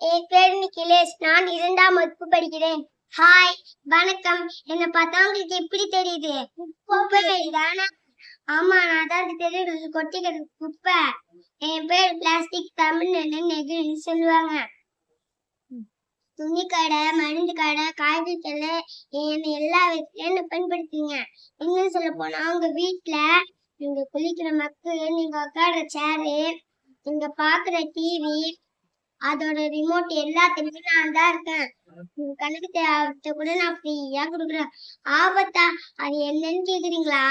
என் பேர் நிக்கிலேஷ் நான் இரண்டாம் வகுப்பு படிக்கிறேன். ஹாய் வணக்கம். என்ன பார்த்தா உங்களுக்கு எப்படி தெரியுது? குப்பை தானே ஆமா நான் தான் தெரியுது கொட்டிக்கிறது குப்பை. என் பேர் பிளாஸ்டிக் தமிழ் நெகிழ்னு சொல்லுவாங்க. துணி கடை மருந்து கடை காய்கறி கடை என்ன எல்லா விதத்துலயும் பயன்படுத்துங்க இன்னும் சொல்ல போனா உங்க வீட்ல நீங்க குளிக்கிற மக்கு நீங்க உட்காடுற சேரு நீங்க பாக்குற டிவி அதோட ரிமோட் எல்லாத்தையுமே நான் தான் இருக்கேன். கணக்கு தேவை கூட நான் ஃப்ரீயா கொடுக்குறேன். ஆபத்தா அது என்னன்னு கேக்குறீங்களா?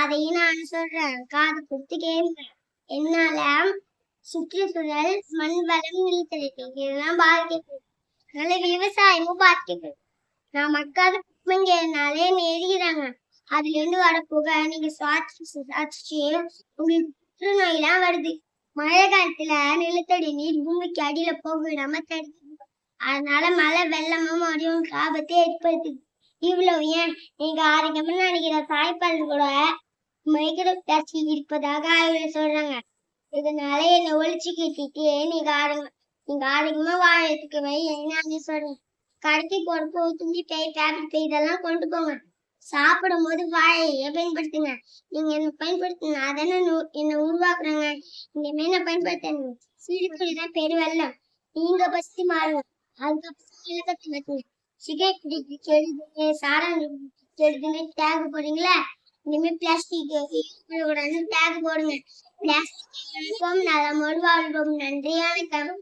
அதையும் நான் சொல்றேன். காது கொடுத்து கேளுங்க. என்னால சுற்றுச்சூழல் மண் வளம் நீர்த்தெழுத்து இதெல்லாம் பாதிக்கப்படுது அதனால விவசாயமும் பாதிக்கப்படுது நான் மக்காத குப்பைங்கிறதுனாலே நெருகிறாங்க அதுல இருந்து வர புகை நீங்க சுவாசிச்சு சுவாசிச்சு உங்களுக்கு புற்றுநோயெல்லாம் வருது. மழை காலத்துல நிலத்தடி நீர் பூமிக்கு அடியில போக விடாம தடுக்குது. அதனால மழை வெள்ளமும் அடியும் ஆபத்தை ஏற்படுத்துது. இவ்வளவு ஏன்? நீங்க ஆரோக்கியமா நினைக்கிற தாய்ப்பால் கூட மைக்ரோ பிளாஸ்டிக் இருப்பதாக ஆய்வுல சொல்றாங்க. இதனால என்னை ஒழிச்சு கட்டிட்டு நீங்க ஆரோங்க நீங்க ஆரோக்கியமா வாழறதுக்கு வை என்ன சொல்றேன் கடைக்கு போறப்போ துணி பை டேப்லெட் பை இதெல்லாம் கொண்டு போங்க. சாப்பிடும் போது வாழையை பயன்படுத்துங்க. நீங்க என்ன பயன்படுத்துங்க அதானே என்ன உருவாக்குறாங்க? இனிமே நான் பயன்படுத்துங்க சிறுகுழி தான் பெரு நீங்க பசி மாறுவோம் அதுக்கப்புறம் இலக்கத்தை பத்துங்க சிகரெட் பிடிக்கு கெடுதுங்க சாரம் கெடுதுங்க டேக் போடுறீங்களா? இனிமே பிளாஸ்டிக் கூடாதுன்னு டேக் போடுங்க. பிளாஸ்டிக் நலமோடு வாழ்வோம் நன்றியான வணக்கம்